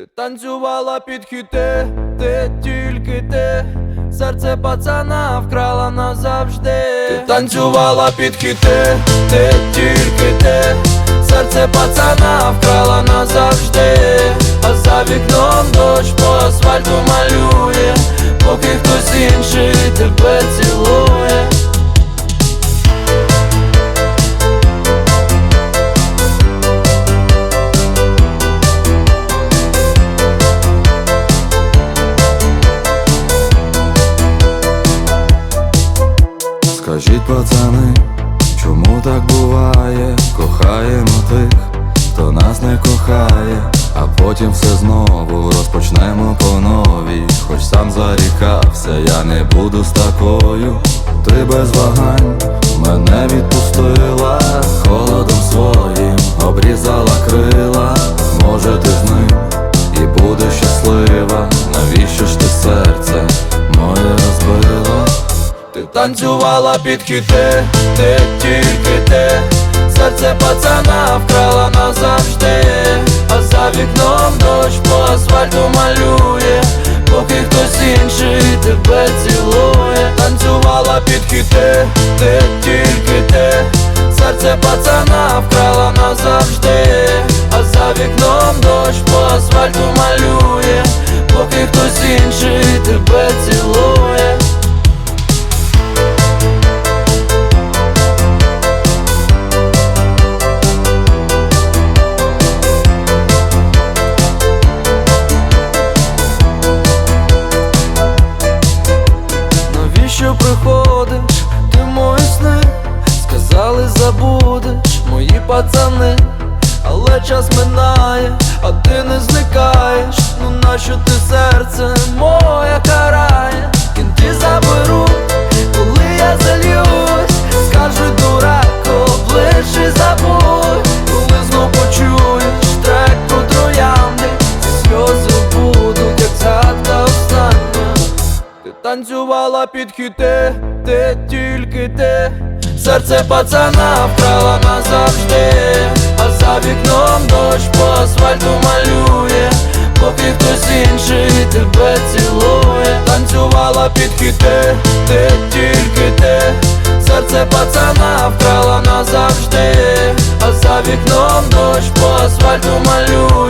Ти танцювала під хіти, ти тільки ти. Серце пацана вкрала назавжди. Ти танцювала під хіти, ти тільки ти. Серце пацана вкрала назавжди. А за вікном дощ по асфальту малює Скажіть, пацани, чому так буває? Кохаємо тих, хто нас не кохає, а потім все знову розпочнемо по новій. Хоч сам зарікався, я не буду з такою. Ти без вагань танцювала під хіти, ти тільки ти Серце пацана вкрала назавжди. А за вікном дощ по асфальту малює. Поки хтось інший тебе цілує. Танцювала під хіти, ти тільки ти Серце пацана вкрала назавжди. А за вікном дощ по асфальту малює. Поки хтось інший забудеш мої пацани. Але час минає, а ти не зникаєш. Ну нащо ти серце моє карає? Кінти заберу, коли я зальюсь Скажуть дурак, обличчя забудь. Коли знов почуєш трек про троянди сльози будуть, як згадка остання. Ти танцювала під хіти, ти тільки ти Серце пацана вкрала назавжди. А за вікном дощ по асфальту малює. Поки хтось інший тебе цілує. Танцювала під хіти, ти тільки ти. Серце пацана вкрала назавжди. А за вікном дощ по асфальту малює